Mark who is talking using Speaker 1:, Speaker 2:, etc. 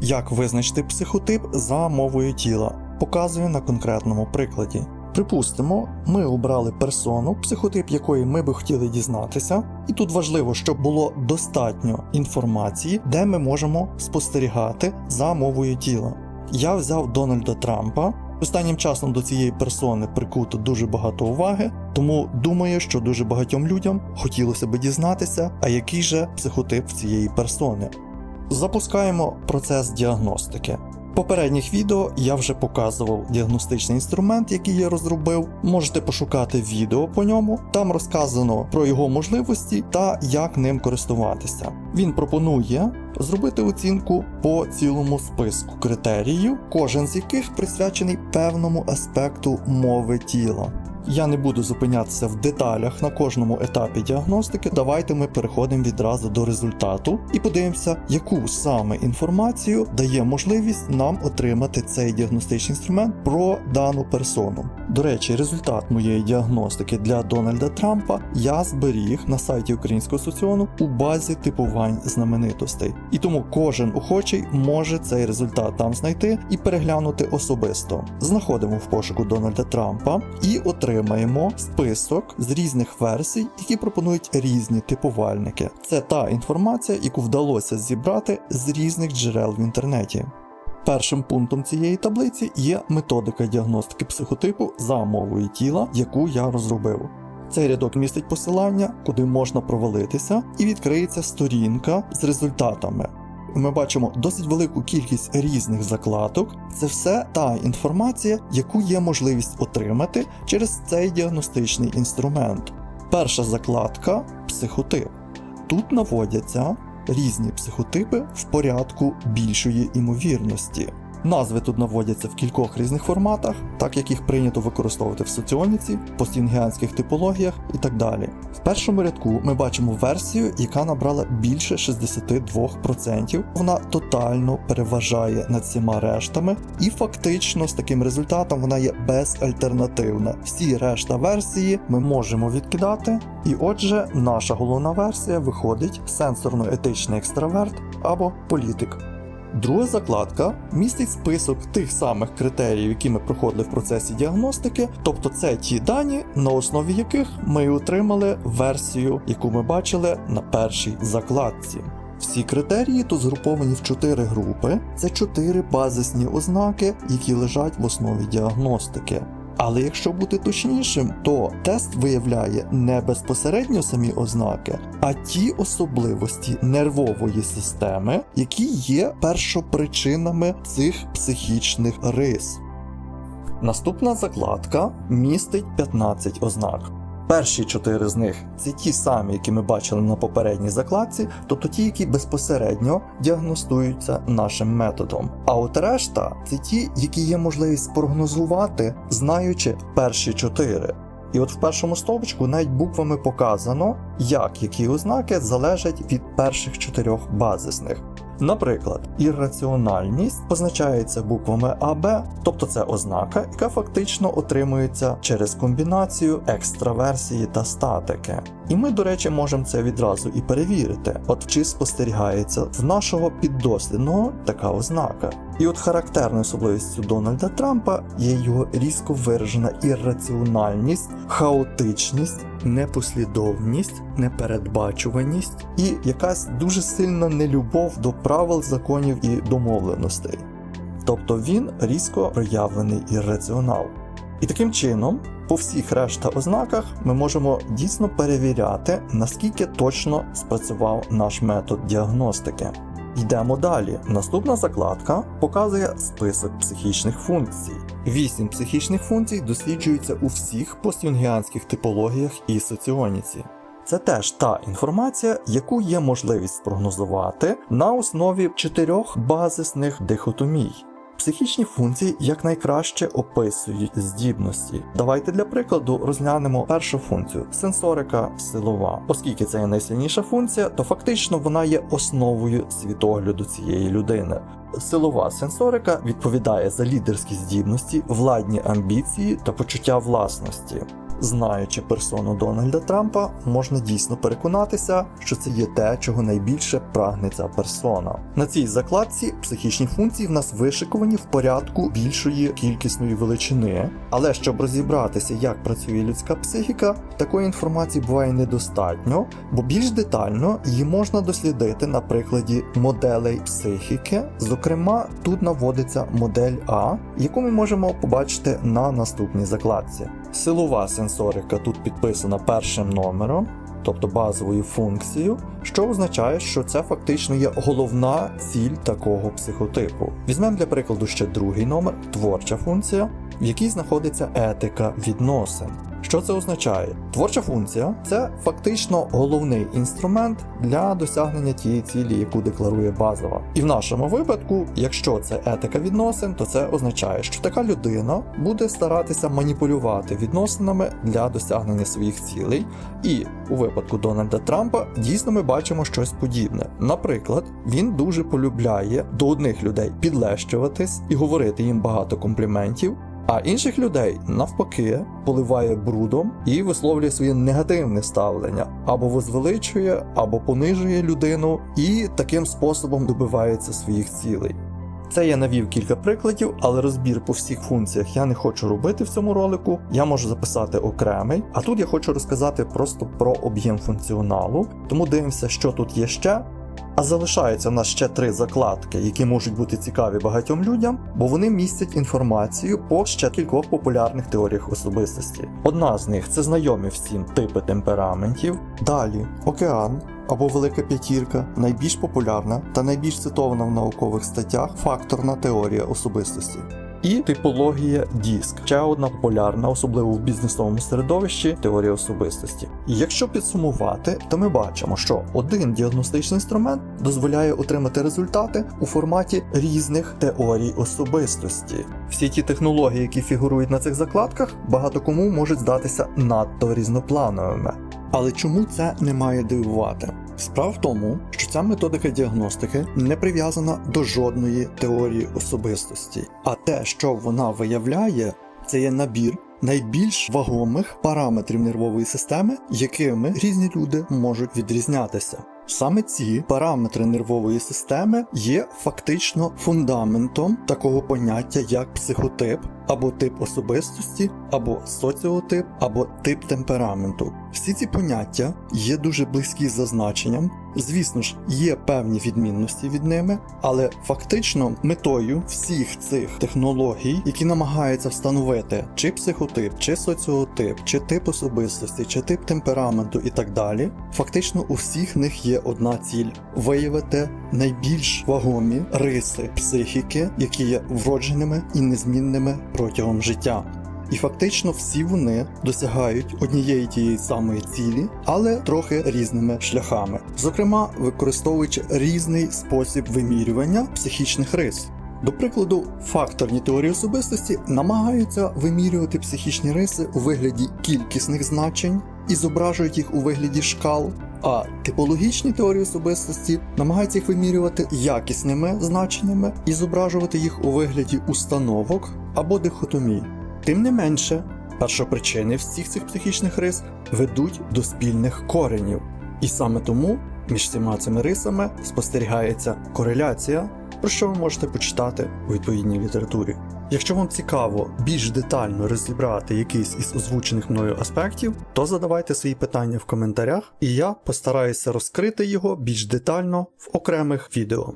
Speaker 1: Як визначити психотип за мовою тіла? Показую на конкретному прикладі. Припустимо, ми обрали персону, психотип якої ми би хотіли дізнатися, і тут важливо, щоб було достатньо інформації, де ми можемо спостерігати за мовою тіла. Я взяв Дональда Трампа. Останнім часом до цієї персони прикуто дуже багато уваги, тому думаю, що дуже багатьом людям хотілося би дізнатися, а який же психотип цієї персони. Запускаємо процес діагностики. В попередніх відео я вже показував діагностичний інструмент, який я розробив. Можете пошукати відео по ньому. Там розказано про його можливості та як ним користуватися. Він пропонує зробити оцінку по цілому списку критеріїв, кожен з яких присвячений певному аспекту мови тіла. Я не буду зупинятися в деталях на кожному етапі діагностики. Давайте ми переходимо відразу до результату і подивимося, яку саме інформацію дає можливість нам отримати цей діагностичний інструмент про дану персону. До речі, результат моєї діагностики для Дональда Трампа я зберіг на сайті Українського соціону у базі типувань знаменитостей. І тому кожен охочий може цей результат там знайти і переглянути особисто. Знаходимо в пошуку Дональда Трампа і отримаємо список з різних версій, які пропонують різні типувальники. Це та інформація, яку вдалося зібрати з різних джерел в інтернеті. Першим пунктом цієї таблиці є методика діагностики психотипу за мовою тіла, яку я розробив. Цей рядок містить посилання, куди можна провалитися, і відкриється сторінка з результатами. Ми бачимо досить велику кількість різних закладок. Це все та інформація, яку є можливість отримати через цей діагностичний інструмент. Перша закладка психотип. Тут наводяться різні психотипи в порядку більшої імовірності. Назви тут наводяться в кількох різних форматах, так як їх прийнято використовувати в соціоніці, постінгіанських типологіях і так далі. В першому рядку ми бачимо версію, яка набрала більше 62%. Вона тотально переважає над всіма рештами, і фактично з таким результатом вона є безальтернативна. Всі решта версії ми можемо відкидати. І отже, наша головна версія виходить сенсорно-етичний екстраверт або політик. Друга закладка містить список тих самих критеріїв, які ми проходили в процесі діагностики, тобто це ті дані, на основі яких ми отримали версію, яку ми бачили на першій закладці. Всі критерії тут згруповані в чотири групи. Це чотири базисні ознаки, які лежать в основі діагностики. Але якщо бути точнішим, то тест виявляє не безпосередньо самі ознаки, а ті особливості нервової системи, які є першопричинами цих психічних рис. Наступна закладка містить 15 ознак. Перші чотири з них це ті самі, які ми бачили на попередній закладці, тобто ті, які безпосередньо діагностуються нашим методом. А от решта це ті, які є можливість спрогнозувати, знаючи перші чотири. І от в першому стовпчику навіть буквами показано, як які ознаки залежать від перших чотирьох базисних. Наприклад, ірраціональність позначається буквами АБ, тобто це ознака, яка фактично отримується через комбінацію екстраверсії та статики. І ми, до речі, можемо це відразу і перевірити, от чи спостерігається в нашого піддослідного така ознака. І от характерною особливістю Дональда Трампа є його різко виражена ірраціональність, хаотичність, непослідовність, непередбачуваність і якась дуже сильна нелюбов до правил, законів і домовленостей. Тобто він різко проявлений ірраціонал. І таким чином, по всіх решта ознаках ми можемо дійсно перевіряти, наскільки точно спрацював наш метод діагностики. Йдемо далі. Наступна закладка показує список психічних функцій. Вісім психічних функцій досліджуються у всіх постюнгіанських типологіях і соціоніці. Це теж та інформація, яку є можливість спрогнозувати на основі чотирьох базисних дихотомій. Психічні функції якнайкраще описують здібності. Давайте для прикладу розглянемо першу функцію сенсорика силова. Оскільки це є найсильніша функція, то фактично вона є основою світогляду цієї людини. Силова сенсорика відповідає за лідерські здібності, владні амбіції та почуття власності. Знаючи персону Дональда Трампа, можна дійсно переконатися, що це є те, чого найбільше прагне ця персона. На цій закладці психічні функції в нас вишиковані в порядку більшої кількісної величини. Але щоб розібратися, як працює людська психіка, такої інформації буває недостатньо, бо більш детально її можна дослідити на прикладі моделей психіки. Зокрема, тут наводиться модель А, яку ми можемо побачити на наступній закладці. Силова сенсорика тут підписана першим номером. Тобто базовою функцією, що означає, що це фактично є головна ціль такого психотипу. Візьмемо для прикладу ще другий номер творча функція, в якій знаходиться етика відносин. Що це означає? Творча функція це фактично головний інструмент для досягнення тієї цілі, яку декларує базова. І в нашому випадку, якщо це етика відносин, то це означає, що така людина буде старатися маніпулювати відносинами для досягнення своїх цілей. І у випадку Дональда Трампа дійсно ми бачимо щось подібне. Наприклад, він дуже полюбляє до одних людей підлещуватись і говорити їм багато компліментів. А інших людей навпаки поливає брудом і висловлює своє негативне ставлення, або возвеличує, або понижує людину, і таким способом добивається своїх цілей. Це я навів кілька прикладів, але розбір по всіх функціях я не хочу робити в цьому ролику. Я можу записати окремий. А тут я хочу розказати просто про об'єм функціоналу. Тому дивимося, що тут є ще. А залишається у нас ще три закладки, які можуть бути цікаві багатьом людям, бо вони містять інформацію по ще кількох популярних теоріях особистості. Одна з них це знайомі всім типи темпераментів. Далі океан або велика п'ятірка, найбільш популярна та найбільш цитована в наукових статтях факторна теорія особистості. І типологія диск ще одна популярна, особливо в бізнесовому середовищі, теорія особистості. І якщо підсумувати, то ми бачимо, що один діагностичний інструмент дозволяє отримати результати у форматі різних теорій особистості. Всі ті технології, які фігурують на цих закладках, багато кому можуть здатися надто різноплановими. Але чому це не має дивувати? Справа в тому, що ця методика діагностики не прив'язана до жодної теорії особистості, а те, що вона виявляє, це є набір найбільш вагомих параметрів нервової системи, якими різні люди можуть відрізнятися. Саме ці параметри нервової системи є фактично фундаментом такого поняття, як психотип, або тип особистості, або соціотип, або тип темпераменту. Всі ці поняття є дуже близькі за значенням. Звісно ж, є певні відмінності від ними, але фактично метою всіх цих технологій, які намагаються встановити чи психотип, чи соціотип, чи тип особистості, чи тип темпераменту і так далі, фактично у всіх них є одна ціль виявити найбільш вагомі риси психіки, які є вродженими і незмінними протягом життя. І фактично всі вони досягають однієї тієї самої цілі, але трохи різними шляхами, зокрема використовуючи різний спосіб вимірювання психічних рис. До прикладу, факторні теорії особистості намагаються вимірювати психічні риси у вигляді кількісних значень і зображують їх у вигляді шкал. А типологічні теорії особистості намагаються їх вимірювати якісними значеннями і зображувати їх у вигляді установок або дихотомій. Тим не менше, першопричини всіх цих психічних рис ведуть до спільних коренів. І саме тому між всіма цими рисами спостерігається кореляція, про що ви можете почитати у відповідній літературі. Якщо вам цікаво більш детально розібрати якийсь із озвучених мною аспектів, то задавайте свої питання в коментарях, і я постараюся розкрити його більш детально в окремих відео.